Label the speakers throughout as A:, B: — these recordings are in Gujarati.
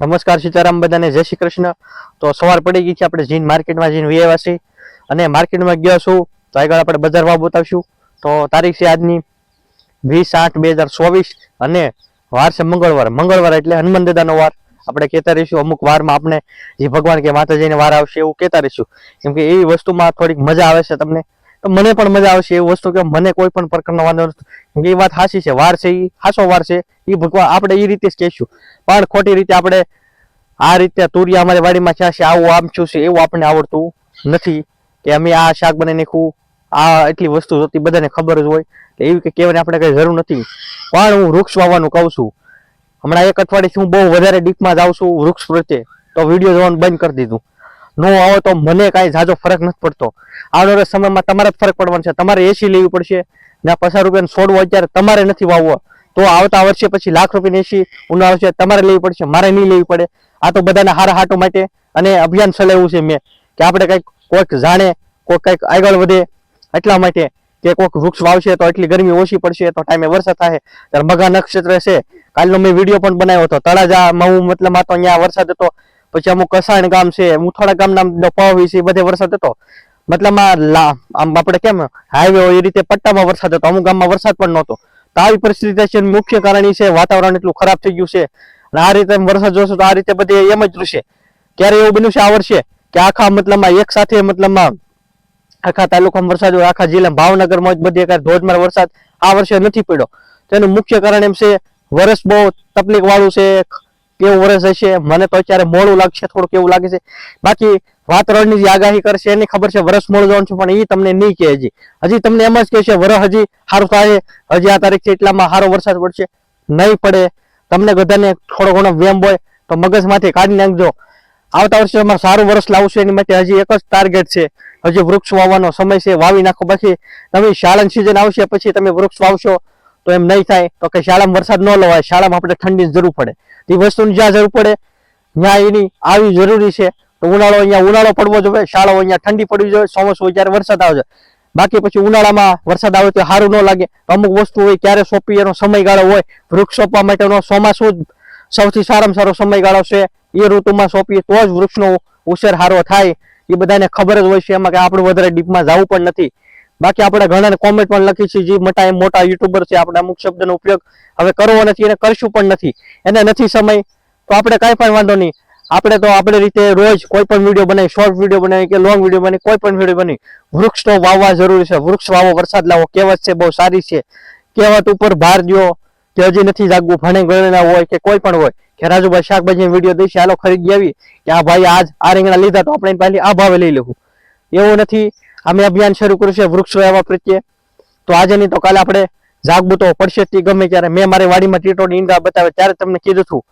A: નમસ્કાર સીતારામ બધાને, જય શ્રી કૃષ્ણ. તો સવાર પડી ગઈ છે, આપણે જીન માર્કેટમાં જઈને વિયેવા છીએ. અને માર્કેટમાં ગયા છું, તો આગળ આપણે બજાર ભાવ બતાવશું. તો તારીખ છે આજની વીસ આઠ બે હજાર ચોવીસ અને વાર છે મંગળવાર. મંગળવાર એટલે હનુમાન દાદાનો વાર. આપણે કહેતા રહીશું, અમુક વારમાં આપણે જે ભગવાન કે માતાજીને વાર આવશે એવું કહેતા રહીશું. કેમ કે એવી વસ્તુમાં થોડીક મજા આવે છે તમને. તો મને પણ મજા આવશે એ વસ્તુ કે મને કોઈ પણ પ્રકારનો વાંધો નથી. એ વાત હાસી છે, વાર છે એ હાસો વાર છે એ ભગવાન આપણે એ રીતે જ કહેશું. પણ ખોટી રીતે આપણે આ રીતે તુરિયા અમારી વાડીમાં છે, આવું આમ છું છે, એવું આપણને આવડતું નથી કે અમે આ શાક બનાવી નાખવું આ એટલી વસ્તુ હતી, બધાને ખબર જ હોય. તો એવી કે કહેવાની આપણે કઈ જરૂર નથી. પણ હું વૃક્ષ વાવવાનું કહું છું. હમણાં એક અઠવાડિયેથી હું બહુ વધારે ડીપમાં જાઉં છું વૃક્ષ પ્રત્યે. તો વીડિયો જોવાનું બંધ કરી દીધું. નો આવો તો મને કાંઈ ઝાઝો ફરક નથી પડતો. આવનારા સમયમાં તમારે જ ફરક પડવાનો છે. તમારે એસી લેવી પડશે. આ પચાસ રૂપિયાનું છોડવો અત્યારે તમારે નથી વાવવો. તો આવતા વર્ષે પછી લાખ રૂપિયાની એસી ઉનાળો છે, તમારે લેવી પડશે. મારે નહીં લેવી પડે. આ તો બધાના હારા હાટો માટે અને અભિયાન ચલાવ્યું છે મેં. કે આપણે કંઈક કોઈક જાણે, કોઈક કંઈક આગળ વધે એટલા માટે કે કોઈક વૃક્ષ વાવશે તો એટલી ગરમી ઓછી પડશે, તો ટાઈમે વરસાદ થાય. ત્યારે મઘા નક્ષત્ર છે. કાલનો મેં વીડિયો પણ બનાવ્યો હતો. તળાજામાં હું મતલબ આ તો અહીંયા વરસાદ હતો. પછી અમુક કસાણ ગામ છે મુથોડા ગામના પાવી છે બધે વરસાદ હતો. મતલબ આમ આપણે કેમ હાઈવે એ રીતે પટ્ટામાં વરસાદ હતો, અમુક ગામમાં વરસાદ પણ નહોતો. તો આવી પરિસ્થિતિ છે મુખ્ય કારણ છે વાતાવરણ એટલું ખરાબ થઈ ગયું છે. અને આ રીતે વરસાદ જોશો તો આ રીતે બધી એમ જ રહેશે. ક્યારે એવું બન્યું છે? આ વર્ષે. કે આખા મતલબમાં એક સાથે મતલબમાં આખા તાલુકામાં વરસાદ હોય, આખા જિલ્લા ભાવનગરમાં જ બધી ધોધમાર વરસાદ આ વર્ષે નથી પડ્યો. તેનું મુખ્ય કારણ એમ છે, વરસ બહુ તકલીફ વાળું છે કેવું વરસ હશે. મને તો અત્યારે મોડું લાગશે, થોડુંક એવું લાગે છે. બાકી વાતાવરણની જે આગાહી કરશે, એની ખબર છે વરસ મોડું જવાનું છે, પણ એ તમને નહીં કહે હજી. હજી તમને એમ જ કહે છે, વરસ હજી સારું થાય. હજી આ તારીખ છે, એટલામાં સારો વરસાદ પડશે. નહીં પડે. તમને બધાને થોડો ઘણો વેમ હોય, તો મગજમાંથી કાઢી નાખજો. આવતા વર્ષે અમારે સારું વર્ષ લાવશે, એની માટે હજી એક જ ટાર્ગેટ છે. હજી વૃક્ષ વાવવાનો સમય છે, વાવી નાખો. પછી નવી શાળાની સિઝન આવશે, પછી તમે વૃક્ષ વાવશો. તો એમ નહીં થાય, તો કે શાળામાં વરસાદ ન લવાય, શાળામાં આપણે ઠંડીની જરૂર પડે. એ વસ્તુની જ્યાં જરૂર પડે, ત્યાં એની આવી જરૂરી છે. તો ઉનાળો અહીંયા ઉનાળો પડવો જોઈએ, શાળાઓ અહીંયા ઠંડી પડવી જોઈએ, ચોમાસું હોય ત્યારે વરસાદ આવે બાકી પછી ઉનાળામાં વરસાદ આવે તો સારું ન લાગે. અમુક વસ્તુ હોય, ક્યારે સોંપી એનો સમયગાળો હોય, વૃક્ષ સોંપવા માટેનો ચોમાસું સૌથી સારામાં સારો સમયગાળો છે. એ ઋતુમાં સોંપીએ તો જ વૃક્ષનો ઉછેર સારો થાય. એ બધાને ખબર જ હોય છે એમાં કે આપણે વધારે ડીપમાં જવું પણ નથી. બાકી આપણે ઘણા કોમેન્ટ પણ લખી છે, જે મોટા મોટા યુટ્યુબર છે, આપણે અમુક શબ્દનો ઉપયોગ હવે કરવો નથી અને કરશું પણ નથી. એને નથી સમય, તો આપણે કાંઈ પણ વાંધો નહીં. આપણે તો આપણી રીતે રોજ કોઈ પણ વીડિયો બનાવી શોર્ટ વીડિયો બનાવી કે લોંગ વીડિયો બનાવી, કોઈ પણ વીડિયો બની. વૃક્ષ તો વાવવા જરૂરી છે. વૃક્ષ વાવો, વરસાદ લાવો, કહેવત છે, બહુ સારી છે. કહેવત ઉપર ભાર દ્યો, કે હજી નથી જાગવું, ભણે ગણેના હોય કે કોઈ પણ હોય. કે રાજુભાઈ શાકભાજી વીડિયો દઈશ, હાલો ખરીદી આવી. કે આ ભાઈ આજ આ રીંગણા લીધા તો આપણે એની પહેલી આ ભાવે લઈ લેવું. એવું નથી. અમે અભિયાન શરૂ કર્યું છે, વૃક્ષ વાવવા પ્રત્યે. તો આજે નહીં તો કાલે આપણે જાગવું તો પડશે તે ગમે ત્યારે. મેં મારી વાડીમાં ટીટોની ઈંડા બતાવે ત્યારે તમને કીધું છું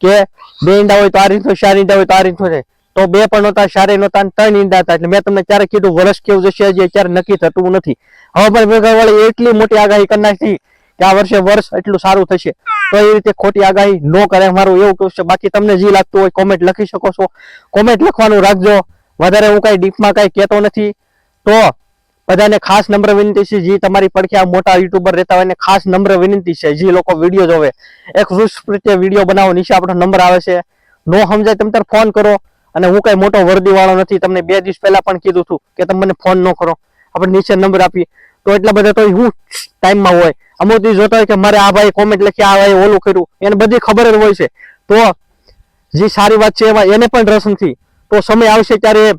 A: કે બે ઈંડા હોય તો આ રીતનું, ચાર ઈંડા હોય તો આ રીતનું છે. તો બે પણ નહોતા ચારે નહોતા ત્રણ ઈંડા હતા. એટલે મેં તમને ક્યારે કીધું, વર્ષ કેવું જશે હજી અત્યારે નક્કી થતું નથી. હવે પણ મેઘાવાળી એટલી મોટી આગાહી કરી નાખી કે આ વર્ષે વર્ષ એટલું સારું થશે. તો એ રીતે ખોટી આગાહી ન કરે મારું એવું કહ્યું છે. બાકી તમને જે લાગતું હોય કોમેન્ટ લખી શકો છો. કોમેન્ટ લખવાનું રાખજો. વધારે હું કઈ ડીપમાં કઈ કહેતો નથી. તો બધાને ખાસ નમ્ર વિનંતી છે, જે તમારી પડખે આ મોટા યુટ્યુબર રહેતા હોય એને ખાસ નમ્ર વિનંતી છે, જે લોકો વીડિયો જોવે. એક વૃક્ષ પ્રત્યે વીડિયો બનાવો નીચે આપણો નંબર આવે છે. નો સમજાય તમે તાર ફોન કરો અને હું કઈ મોટો વર્દી વાળો નથી, તમને બે દિવસ પહેલા પણ કીધું હતું કે તમે મને ફોન ન કરો. આપણે નીચે નંબર આપીએ. તો એટલા બધા તો હું ટાઈમમાં હોય. અમુક જોતા હોય કે મારે આ ભાઈ કોમેન્ટ લખી આ ભાઈ ઓલું કર્યું. એને બધી ખબર જ હોય છે. તો જે સારી વાત છે, એમાં એને પણ રસ નથી. તો સમય આવશે ત્યારે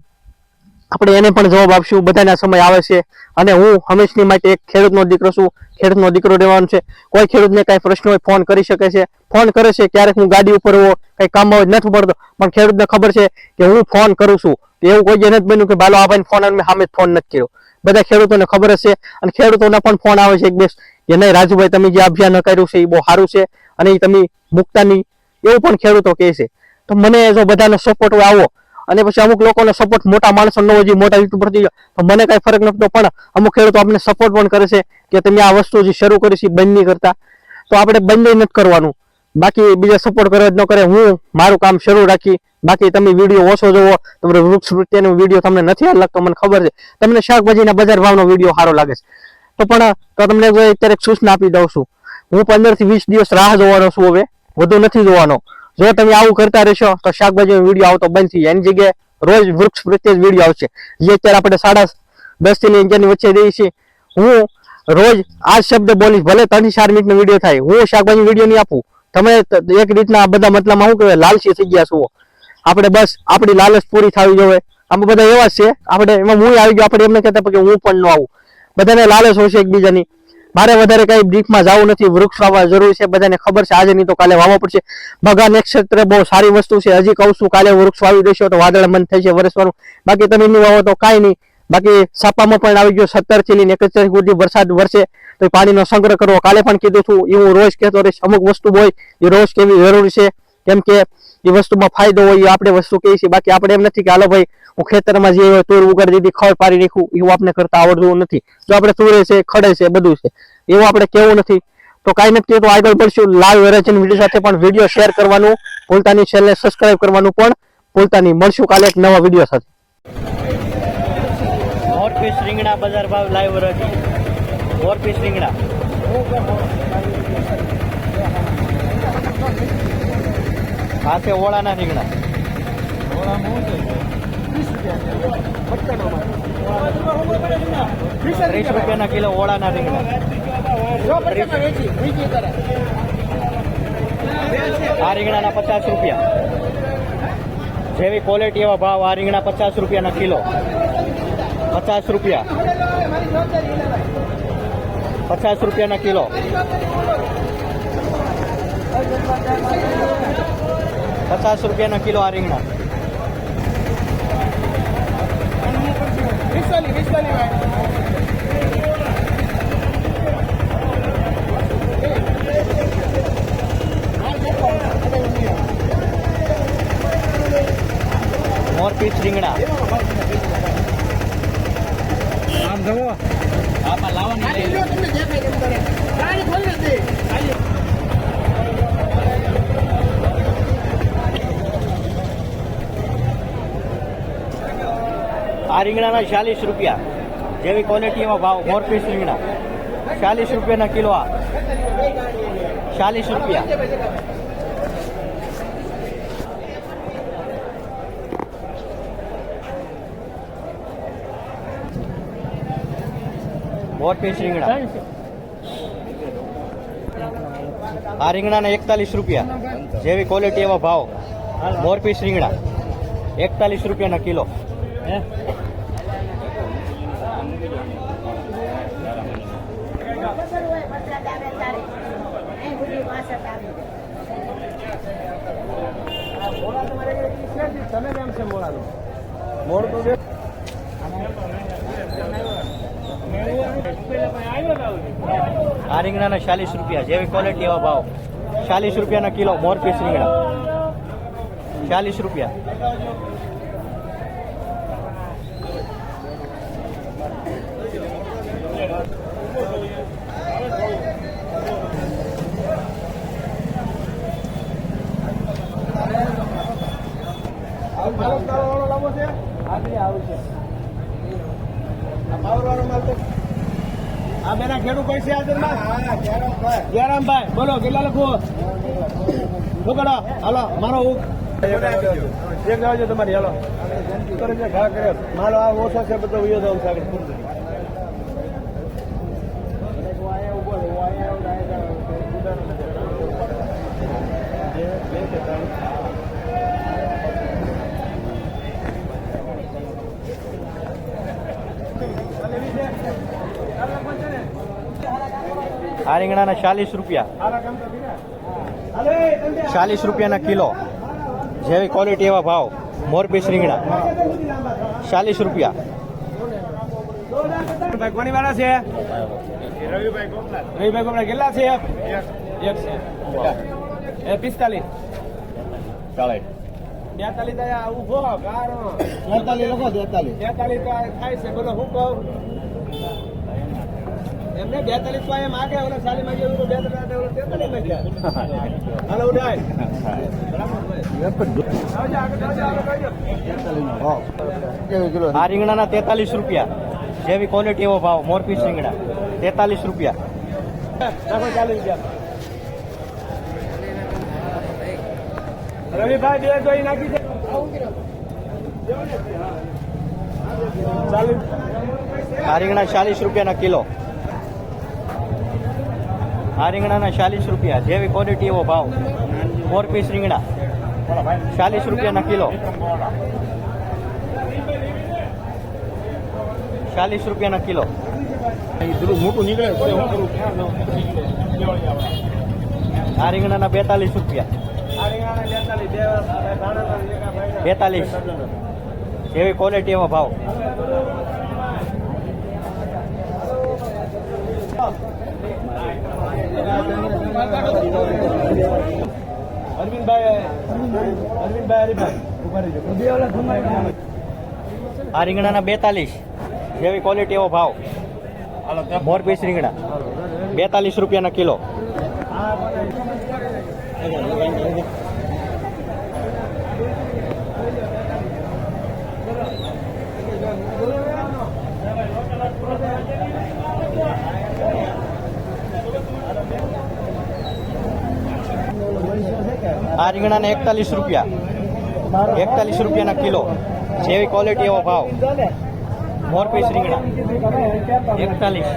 A: આપણે એને પણ જવાબ આપશું, બધાના સમય આવે છે. અને હું હંમેશની માટે એક ખેડૂતનો દીકરો છું. ખેડૂતનો દીકરો રહેવાનો છે. કોઈ ખેડૂતને કાંઈ પ્રશ્ન હોય, ફોન કરી શકે છે. ફોન કરે છે ક્યારેક હું ગાડી ઉપર હોવો કંઈ કામમાં હોય, નથી પડતો પણ ખેડૂતને ખબર છે કે હું ફોન કરું છું. એવું કોઈ નથી બન્યું કે બાલો આ ફોન મેં સામે ફોન નથી કર્યો. બધા ખેડૂતોને ખબર છે. અને ખેડૂતોના પણ ફોન આવે છે એક બે. કે નહીં, રાજુભાઈ, તમે જે અભિયાન કર્યું છે, એ બહુ સારું છે. અને એ તમે મૂકતા નહીં એવું પણ ખેડૂતો કહે છે. તો મને જો બધાનો સપોર્ટ આવો. અને પછી અમુક લોકોને સપોર્ટ મોટા માણસો ન હોય મોટા યુટ્યુબર થઈ તો મને કઈ ફરક નથી પણ અમુક ખેડૂતો આપણને સપોર્ટ પણ કરે છે કે તમે આ વસ્તુ જે શરૂ કરી છે બંધ નહીં કરતા. તો આપણે બંધ નથી કરવાનું. બાકી બીજા સપોર્ટ કરે જ ન કરે, હું મારું કામ શરૂ રાખી. બાકી તમે વીડિયો ઓછો જોવો, તમારે વૃક્ષ પ્રત્યેનો વીડિયો તમને નથી લાગતો મને ખબર છે. તમને શાકભાજીના બજાર ભાવનો વીડિયો સારો લાગે છે. તો પણ, તો તમને અત્યારે સૂચના આપી દઉં છું. હું પંદરથી વીસ દિવસ રાહ જોવાનો છું હવે, વધુ નથી જોવાનો. જો તમે આવું કરતા રહેશો તો શાકભાજી વીડિયો આવતો બંધ થઈ જાય. એની જગ્યાએ રોજ વૃક્ષ પ્રત્યે જ વીડિયો આવશે. જે અત્યારે આપણે સાડા દસથી અગિયારની વચ્ચે દઈએ છીએ, હું રોજ આ શબ્દ બોલીશ, ભલે ત્રણ ચાર મિનિટનો વીડિયો થાય, હું શાકભાજી વીડિયો નહીં આપું. તમે એક રીતના બધા મતલબમાં શું કહેવાય લાલસી થઈ ગયા છો. આપણે બસ આપણી લાલચ પૂરી થવી જોઈએ. આમાં બધા એવા છે. આપણે એમાં હું આવી ગયો, આપણે એમને કહેતા કે હું પણ ન આવું. બધાને લાલચ હોય છે એકબીજાની. મારે વધારે કઈ ડીપમાં જવું નથી, વૃક્ષ વાવવા જરૂરી છે, બધાને ખબર છે, આજે નહીં તો કાલે વાવવા પડશે. બગાન એક ક્ષેત્ર બહુ સારી વસ્તુ છે, હજી કહું છું, કાલે વૃક્ષ વાવી દેશો તો વાદળ મન થઈ છે વરસવાનું. બાકી તમે નહીં વાવો તો કાંઈ નહીં. બાકી સાપામાં પણ આવી ગયો સત્તરથી લઈને એકત્રીસ સુધી વરસાદ વરસે, તો પાણીનો સંગ્રહ કરવો. કાલે પણ કીધું છું એ હું રોજ કહેતો રહીશ, અમુક વસ્તુ હોય, એ રોજ કેવી જરૂરી છે. કેમ કે એ વસ્તુમાં ફાયદો હોય, એ આપણે વસ્તુ કહીએ છીએ. બાકી આપણે એમ નથી કે, હાલો ભાઈ, હું ખેતરમાં જે હોય તુર ઉગાડી દીધી ખડ પાડી નાખું. એવું આપણે કરતા આવડતું નથી. જો આપણે તુરે છે, ખડે છે, બધું છે. એવું આપણે કેવું નથી. તો કાંઈ નથી, તો આગળ પડશું. લાઈવ વેરાજન વીડિયો સાથે પણ વીડિયો શેર કરવાનું ભૂલતા નહીં ચેનલને સબસ્ક્રાઇબ કરવાનું પણ ભૂલતા મળશું કાલે એક નવા વીડિયો સાથે. મોરપીસ રીંગણા બજાર ભાવ લાઈવ વેરાયટી મોરપીસ રીંગણા. આ છે. ઓળાના રીંગણા ત્રીસ રૂપિયાના કિલો ઓળાના રીંગણા આ રીંગણાના પચાસ રૂપિયા. જેવી ક્વોલિટી એવા ભાવ આ રીંગણા પચાસ રૂપિયાના કિલો. પચાસ રૂપિયા. પચાસ રૂપિયાના કિલો. પચાસ રૂપિયાનો કિલો આ રીંગણા. મોરપીસ રીંગણા
B: આમ જવો
A: આમાં લાવવાની લઈ લો. આ રીંગણાના ચાલીસ રૂપિયા. જેવી ક્વોલિટી ભાવ ભાવ મોરપીસ રીંગણા. ચાલીસ રૂપિયાના કિલો આ. ચાલીસ રૂપિયા. મોરપીસ રીંગણા. આ રીંગણાના એકતાલીસ રૂપિયા. જેવી ક્વોલિટી એવા ભાવ મોરપીસ રીંગણા. એકતાલીસ રૂપિયાના કિલો.
B: તમે કેમ છે મોડાનું મોડ
A: આ રીંગણાના ચાલીસ રૂપિયા, જેવી ક્વોલિટી એવા ભાવ. ચાલીસ રૂપિયાના કિલો મોરપીસ રીંગણા. ચાલીસ રૂપિયા.
B: આ બેના ખેડૂત પૈસે જયરામભાઈ બોલો કેટલા લખો પકડો હાલો, મારો હું એક આવજો તમારી હાલો કરે ઘા કરે મારો આ ઓછો છે બધો વયો છે આગળ પૂરું
A: આ રીંગણાના ચાલીસ રૂપિયા. ચાલીસ રૂપિયાના કિલો. જેવી ક્વોલિટી એવા ભાવ. મોરપીસ રીંગણા. ચાલીસ રૂપિયા.
B: ભાઈ કોની વાળા છે? રવિભાઈ ગોપલા કેટલા છે? એક. છે. એ પિસ્તાલીસ.
A: ચાલે
B: બેતાલીસ ઊભો ગારો. બેતાલીસ લખો બેતાલીસ. બેતાલીસ થાય છે બોલો હું કહું? એમને બેતાલીસ તો એમ આગે ઓલા સાલી માં ગયું બેતાલીસ તેતાલીસ આગળ
A: આ રીંગણાના રૂપિયા. જેવી ક્વોલિટી એવો ભાવ મોરપીસ રીંગણા. તેતાલીસ રૂપિયા.
B: ચાલીસ રૂપિયા. રવિભાઈ બે જોઈ નાખી દે
A: આ રીંગણા ચાલીસ રૂપિયાના કિલો. આ રીંગણાના ચાલીસ રૂપિયા જેવી ક્વોલિટી એવો ભાવ. ફોર પીસ રીંગણા. ચાલીસ રૂપિયાના કિલો. ચાલીસ રૂપિયાના કિલો.
B: મોટું નીકળે
A: આ રીંગણાના બેતાલીસ રૂપિયા. બેતાલીસ. જેવી ક્વોલિટી એવો ભાવ. આ રીંગણાના બેતાલીસ. જેવી ક્વોલિટી એવો ભાવ. મોર પીસ રીંગણા. બેતાલીસ રૂપિયાના કિલો. રીંગણાના એકતાલીસ રૂપિયા. એકતાલીસ રૂપિયાના કિલો. જેવી ક્વોલિટી એવો ભાવ. મોર પીસ રીંગણા. એકતાલીસ.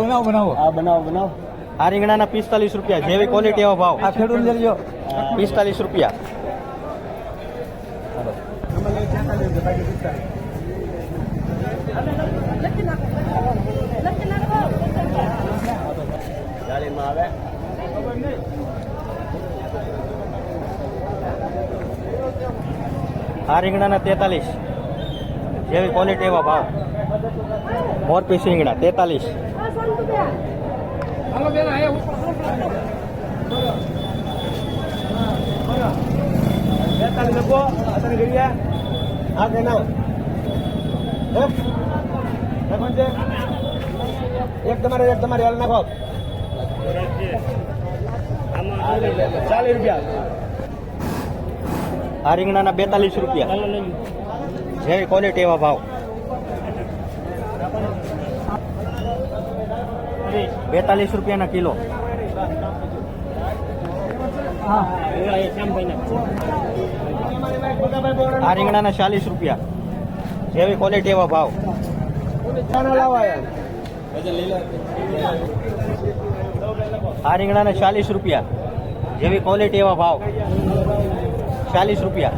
B: બનાવો બનાવો આ બનાવો બનાવો.
A: આ રીંગણાના પિસ્તાલીસ રૂપિયા જેવી ક્વોલિટી એવો ભાવ.
B: આ ખેડૂત લેજો
A: પિસ્તાલીસ રૂપિયા. આ રીંગણાના તેતાલીસ. જેવી ક્વોલિટી એવા ભાવ. મોર પીસ રીંગણા તેતાલીસ
B: બેતાલીસ લોકો અત્યારે ઘડિયા હા કે ના નાખો છે એક તમારે એક તમારે હાલ નાખો. ચાલીસ રૂપિયા.
A: આ રીંગણાના બેતાલીસ રૂપિયા. જે ક્વોલિટી એવા ભાવ. બેતાલીસ રૂપિયાના કિલો. આ રીંગણાના ચાલીસ રૂપિયા. જેવી ક્વોલિટી એવા ભાવ. આ રીંગણાના ચાલીસ રૂપિયા. જેવી ક્વોલિટી એવા ભાવ. ચાલીસ રૂપિયા.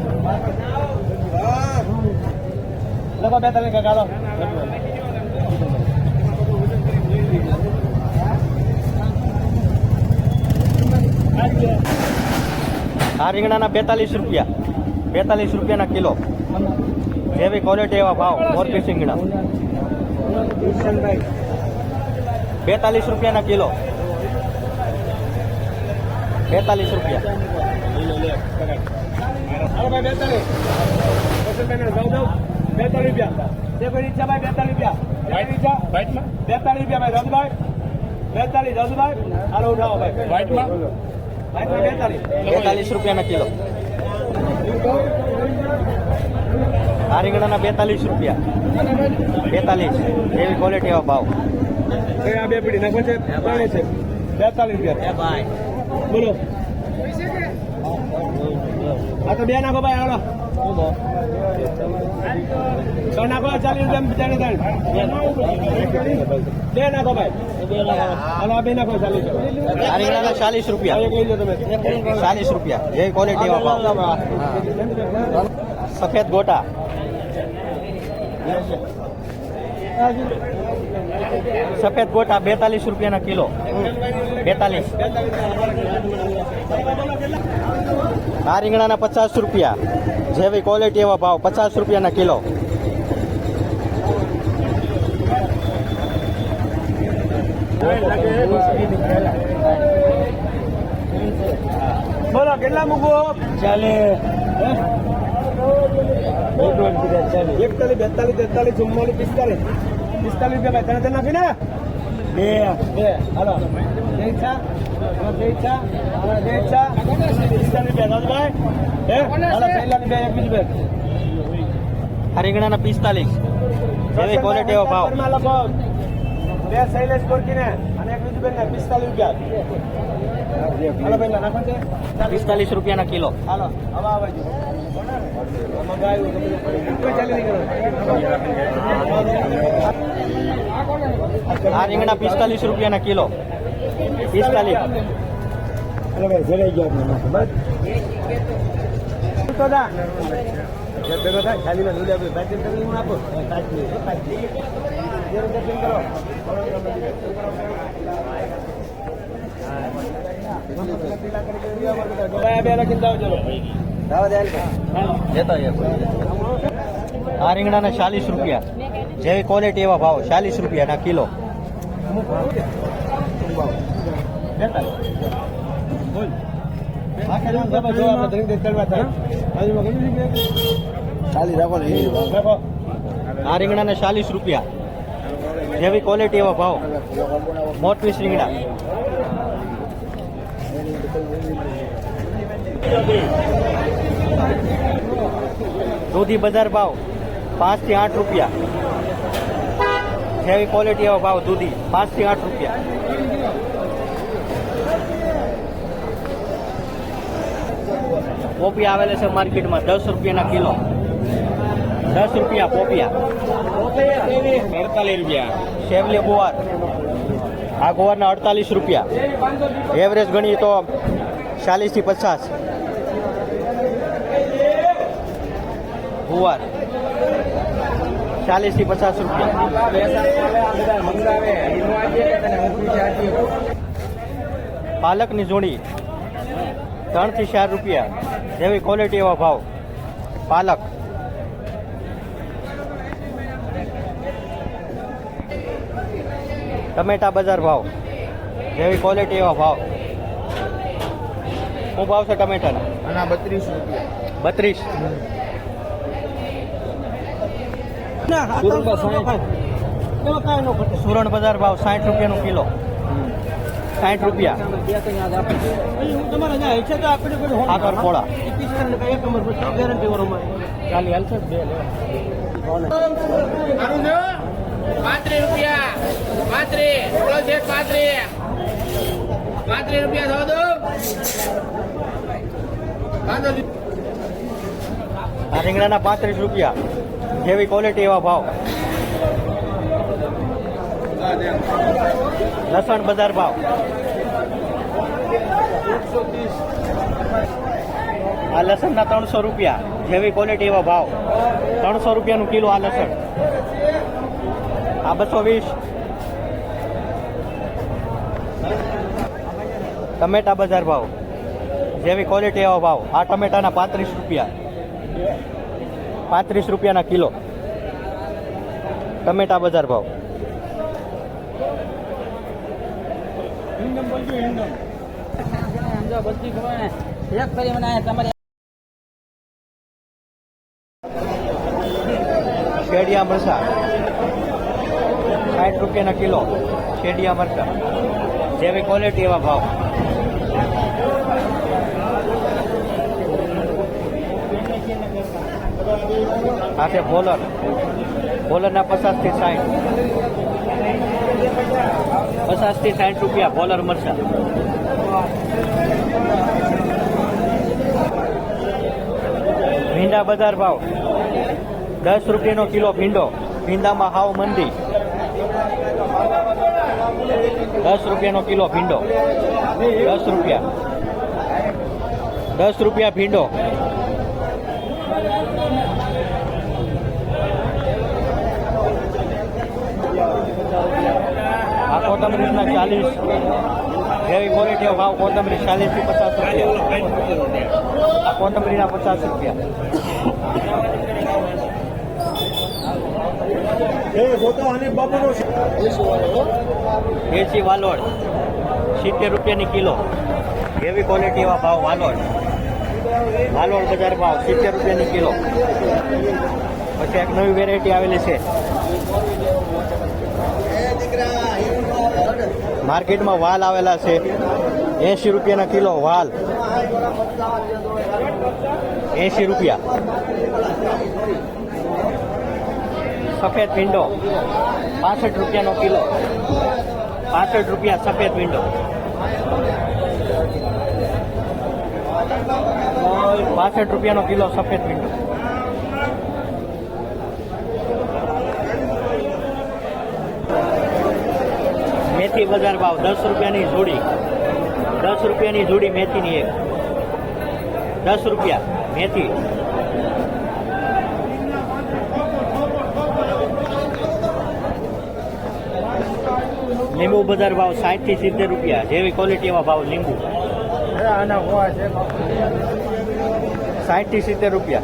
A: આ રીંગણાના બેતાલીસ રૂપિયા. બેતાલીસ રૂપિયાના કિલો. જેવી ક્વોલિટી એવા ભાવ મોરબી રીંગણા. બેતાલીસ રૂપિયાના કિલો. બેતાલીસ રૂપિયા.
B: બેતાલીસ. રૂપિયા બેતાલીસ રૂપિયા. બેતાલીસ રૂપિયા. બેતાલીસ રૂપિયા ભાઈ રજભાઈ. બેતાલીસ રજભાઈ. હાલો ઉઠાવો ભાઈ. બેતાલીસ
A: રૂપિયા રૂપિયાના કિલો. આ રીંગણાના બેતાલીસ રૂપિયા. બેતાલીસ. એવી ક્વોલિટી એવા ભાવ.
B: આ બે પીડી નાખો છે? છે. બેતાલીસ રૂપિયા. બોલો. આ તો બે નાખો ભાઈ હાલો. તો નાખો ચાલીસ રૂપિયા બે નાખો ભાઈ.
A: રીંગણાના ચાલીસ રૂપિયા. ચાલીસ રૂપિયા જેવી ક્વોલિટી સફેદ ગોટા સફેદ ગોટા બેતાલીસ રૂપિયાના કિલો બેતાલીસ આ રીંગણાના પચાસ રૂપિયા. જેવી ક્વોલિટી એવા ભાવ, પચાસ રૂપિયાના કિલો.
B: બોલો કેટલા મૂકવો ચાલે એકતાલીસ બેતાલીસ તેતાલીસ ચુમ્માલીસ પિસ્તાલીસ. પિસ્તાલીસ રૂપિયા ભાઈ તને નાખી ને બે. બે હાલો. બે ઈચ્છા જે ઈચ્છા જે ઈચ્છા પિસ્તાલીસ રૂપિયા દાદુભાઈ હે? હાલો પહેલાની બે એક બીજી બે.
A: રીંગણાના પિસ્તાલીસ. ક્વોલિટી ભાવ.
B: બે શૈલેષ કોરકીને અને એક બીજું બેન ને પિસ્તાલીસ રૂપિયા. હાલો પહેલા નાખો છે
A: પિસ્તાલીસ રૂપિયાના કિલો.
B: હાલો હવા આવે છે. ગયું.
A: આ રીંગણા પિસ્તાલીસ રૂપિયાના કિલો. પિસ્તાલીસ.
B: તો દા. જે ભેગો થાય ખાલી લઈ લેવું પેકિંગ કરી હું આપો. કાચની કાચની જે રીતે પેકિંગ કરો
A: આ રીંગણાના ચાલીસ રૂપિયા. જેવી ક્વોલિટી એવા ભાવ ચાલીસ રૂપિયાના કિલો. આ રીંગણાના ચાલીસ રૂપિયા. જેવી ક્વોલિટી એવા ભાવ. મોટવીસ રીંગણા. દૂધી બજાર ભાવ પાંચથી આઠ રૂપિયા. જેવી ક્વોલિટી એવા ભાવ દૂધી પાંચથી આઠ રૂપિયા. પોપિયા આવેલા છે માર્કેટમાં દસ રૂપિયાના કિલો. દસ રૂપિયા પોપિયા.
B: અડતાલીસ રૂપિયા.
A: શેવલી ગુવાર. આ ગુવારના અડતાલીસ રૂપિયા. એવરેજ ગણીએ તો ચાલીસથી પચાસ. ગુવાર. ચાલીસથી પચાસ રૂપિયા. પાલકની જોડી. ત્રણથી ચાર રૂપિયા. જેવી ક્વોલિટી એવા ભાવ. પાલક. ટમેટા બજાર ભાવ. જેવી ક્વોલિટી એવા ભાવ. શું ભાવ છે ટમેટાના?
B: આના બત્રીસ રૂપિયા.
A: બત્રીસ. સુરણ બજાર ભાવ સાઠ રૂપિયાનું કિલો. સાઠ રૂપિયા. સાકર કોળા ચાલી હાલશે બે
C: પાંત્રીસ રૂપિયા. પાંત્રીસ બોલો છે પાંત્રીસ રૂપિયા
A: આ રીંગણાના પાંત્રીસ રૂપિયા. જેવી ક્વોલિટી એવા ભાવ. લસણ બજાર ભાવ. આ લસણના ત્રણસો રૂપિયા. જેવી ક્વોલિટી એવા ભાવ. ત્રણસો રૂપિયાનું કિલો આ લસણ. આ બસો વીસ. ટમેટા બજાર ભાવ. જેવી ક્વોલિટી એવા ભાવ. આ ટમેટાના પાંત્રીસ રૂપિયા. પાંત્રીસ રૂપિયાના કિલો. ટમેટા બજાર ભાવ.
C: એક કરી મને
A: શેડિયા મરચા. સાઠ રૂપિયાના કિલો. શેડિયા મરચા. જેવી ક્વોલિટી એવા ભાવ. આ છે બોલર બોલરના પચાસથી સાઠ. પચાસથી સાઠ રૂપિયા બોલર મરચા ભીંડા બજાર ભાવ. દસ રૂપિયાનો કિલો ભીંડો. ભીંડામાં હાવ મંદી. દસ રૂપિયાનો કિલો ભીંડો. દસ રૂપિયા. દસ રૂપિયા ભીંડો આ કોથમરીના ચાલીસ. જેવી ક્વોલિટી ભાવ કોથમરી ચાલીસથી પચાસ રૂપિયા. આ કોથમરીના પચાસ રૂપિયા. દેશી વાલોડ સિત્તેર રૂપિયાની કિલો. એવી ક્વોલિટી એવા ભાવ વાલોડ. વાલોડ બજાર ભાવ સિત્તેર રૂપિયાની કિલો. પછી એક નવી વેરાયટી આવેલી છે. માર્કેટમાં વાલ આવેલા છે. એંશી રૂપિયાના કિલો વાલ. એંશી રૂપિયા. સફેદ ભીંડો પાસઠ રૂપિયાનો કિલો. પાસઠ રૂપિયા સફેદ ભીંડો પાસઠ રૂપિયાનો કિલો સફેદ ભીંડો મેથી બજાર ભાવ દસ રૂપિયાની જોડી. દસ રૂપિયાની જોડી મેથીની એક. દસ રૂપિયા મેથી. લીંબુ બજાર ભાવ સાઠથી સિત્તેર રૂપિયા. જેવી ક્વોલિટીમાં ભાવ લીંબુ. સાહીઠ સાઠથી સિત્તેર રૂપિયા.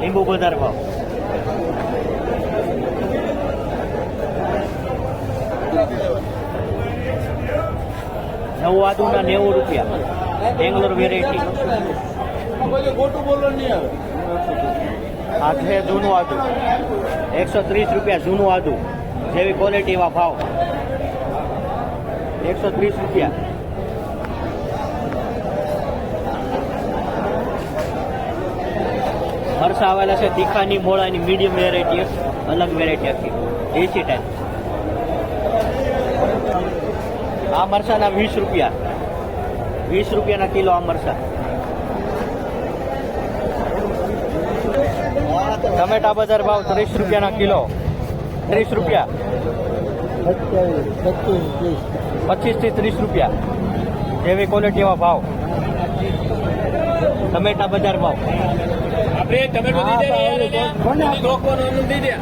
A: લીંબુ બજાર ભાવ. નવું આદુના નેવું રૂપિયા. બેંગ્લોર વેરાયટી આ છે જૂનું આદુ. એકસો ત્રીસ રૂપિયા જૂનું આદુ. જેવી ક્વોલિટી એવા ભાવ. એકસો ત્રીસ રૂપિયા. મરસા આવેલા છે તીખાની, મોળાની મીડિયમ વેરાયટી અલગ વેરાયટી આખી. દેશી ટાઈપ આ મરસાના વીસ રૂપિયા. વીસ રૂપિયાના કિલો આ મરસા. ટમેટા બજાર ભાવ ત્રીસ રૂપિયાના કિલો. ત્રીસ રૂપિયા. પચીસથી ત્રીસ રૂપિયા. એવા ભાવ. ટમેટા બજાર ભાવ.
C: આપણે ટમેટો દઈ દે